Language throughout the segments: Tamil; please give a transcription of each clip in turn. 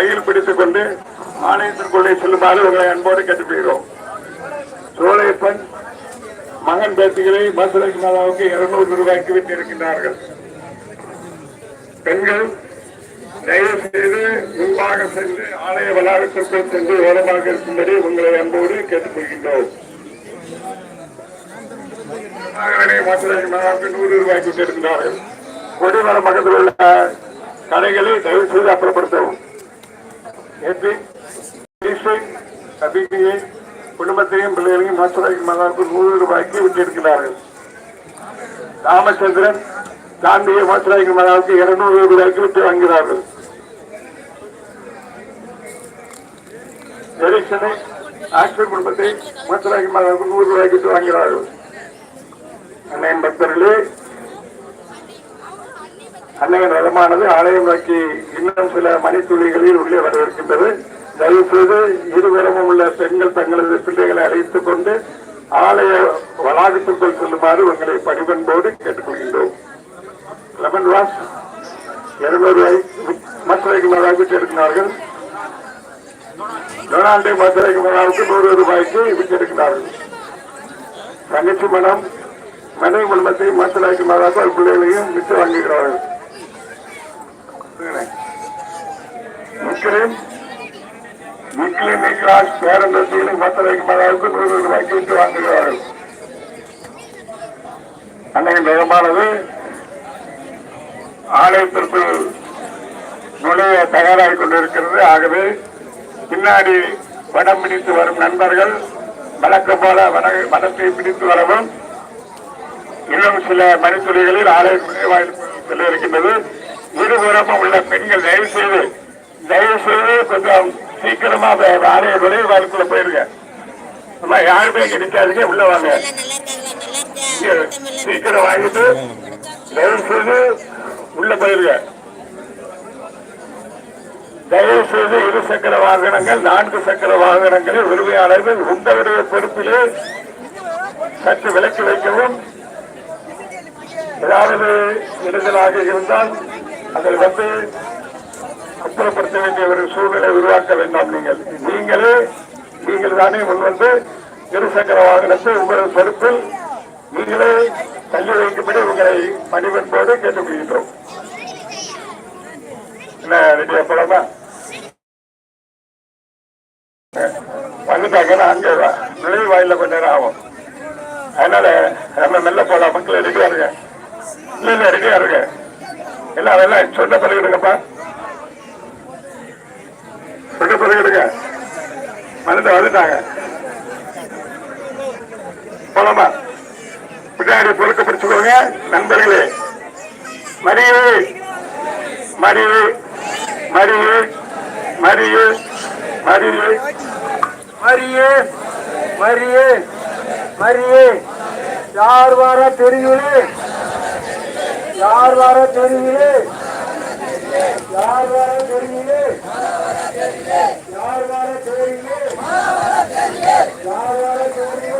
கையில் பிடித்துக் கொண்டு ஆணையத்திற்குள்ளே செல்லுமாறு உங்களை அன்போடு கேட்டுக்கொள்கிறோம். சோழையப்பன் மகன் பேத்திகளை மதுரைக்கு மாதாவுக்கு இருநூறு ரூபாய்க்கு விட்டு இருக்கின்றார்கள் பெண்கள் தயவு செய்து முன்பாக சென்று ஆலய வளாகத்திற்குள் சென்று ஓரமாக இருக்கும்படி உங்களை அன்போடு கேட்டுக்கொள்கின்றோம். மதுரைக்கு மாதாவுக்கு நூறு ரூபாய்க்கு விட்டு கொடிவர பக்கத்தில் உள்ள கடைகளை தயவு செய்து அப்புறப்படுத்தவும். ஏற்றி அபிகையை குடும்பத்தையும் பிள்ளைகளையும் மதுரைக்கு மாதாவுக்கு நூறு ரூபாய்க்கு விட்டிருக்கிறார்கள் ராமச்சந்திரன் காந்தியை மதுரைக்கு மாதாவுக்கு இருநூறு ரூபாய்க்கு விட்டு வாங்கிறார்கள் எரிசனை ஆக்சன் குடும்பத்தை மதுரைக்கு மாதாவுக்கு நூறு ரூபாய்க்கு விட்டு வாங்கிறார்கள் அண்ணன் பக்தர்களே அன்னையின் ரதமானது ஆலயம் நோக்கி இன்னும் சில மணித்துளிகளில் உள்ளே வரவிருக்கின்றது. தயவு செய்து இருபுறமும் உள்ள பெண்கள் தங்களது பிள்ளைகளை அழைத்துக் கொண்டு ஆலய வளாகத்திற்குள் செல்லுமாறு உங்களை பணிபன்போடு கேட்டுக்கொள்கின்றோம். லெமன் வாஸ் இருநூறு மதுரைக்கு மேலாக விட்டிருக்கிறார்கள் டொனால்டு மதுரைக்கு மேலாவுக்கு நூறு ரூபாய்க்கு விட்டிருக்கிறார்கள் தங்கச்சி மனம் மனை குடும்பத்தை மதுரைக்கு மேலாக பிள்ளைகளையும் விட்டு வாங்குகிறார்கள். முஸ்லிம் முஸ்லிம் இங்கிலாந்து பேரந்தத்திலும் நூறு ரூபாய்க்கு விட்டு வாங்குகிறார்கள். ஆலயத்திற்குள் நுழைய தயாராகிக் கொண்டிருக்கிறது. ஆகவே பின்னாடி வடம் பிடித்து வரும் நண்பர்கள் வழக்கம் போல வடத்தை பிடித்து வரவும் இன்னும் சில மணித்துறைகளில் ஆலயம் செல்ல இருக்கின்றது. இருபுறமும் உள்ள பெண்கள் தயவு செய்து தயவு செய்து கொஞ்சம் சீக்கிரமா அந்த ஆலய போயிருங்க யாருமே கிடைக்காதுங்க உள்ள வாங்க. சீக்கிரம் வாங்கிட்டு தயவு செய்து உள்ள போயிருங்க. தயவு செய்து இரு சக்கர வாகனங்கள் நான்கு சக்கர வாகனங்களில் உரிமையாளர்கள் உங்களுடைய பொறுப்பிலே சற்று விலக்கி வைக்கவும். ஏதாவது விடுதலாக இருந்தால் அதை வந்து அப்புறப்படுத்த வேண்டிய ஒரு சூழ்நிலை உருவாக்க வேண்டாம் நீங்கள். நீங்களே நீங்கள் தானே முன்வந்து இருசக்கர வாகனத்தை உங்களது பொறுப்பில் நீங்களே தள்ளி வைக்கும்படி உங்களை பணிவன்போடு கேட்டுக்கொள்கின்றோம். என்ன ரெடியா போலாமா? வந்துட்டாங்கன்னா அங்கே நுழைவு வாயில கொஞ்ச நேரம் ஆகும். அதனால எல்லாம் அதெல்லாம் சொன்ன பிறகு எடுங்கப்பா. சொன்ன பிறகு எடுங்க. வந்துட்டு வந்துட்டாங்க. போலாமா? பின்னாடி பொறுக்க பிடிச்சுக்கோங்க நண்பர்களே. மரியே மரியே மரியே மரியே மரியே. மரியே மரியே மரியே. யார் வாரா தெரியலே யார் வர தெரியலே யார் வர தெரியலே யார் வர தெரியலே யார் வர தெரியலே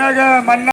பின்னக மன்ன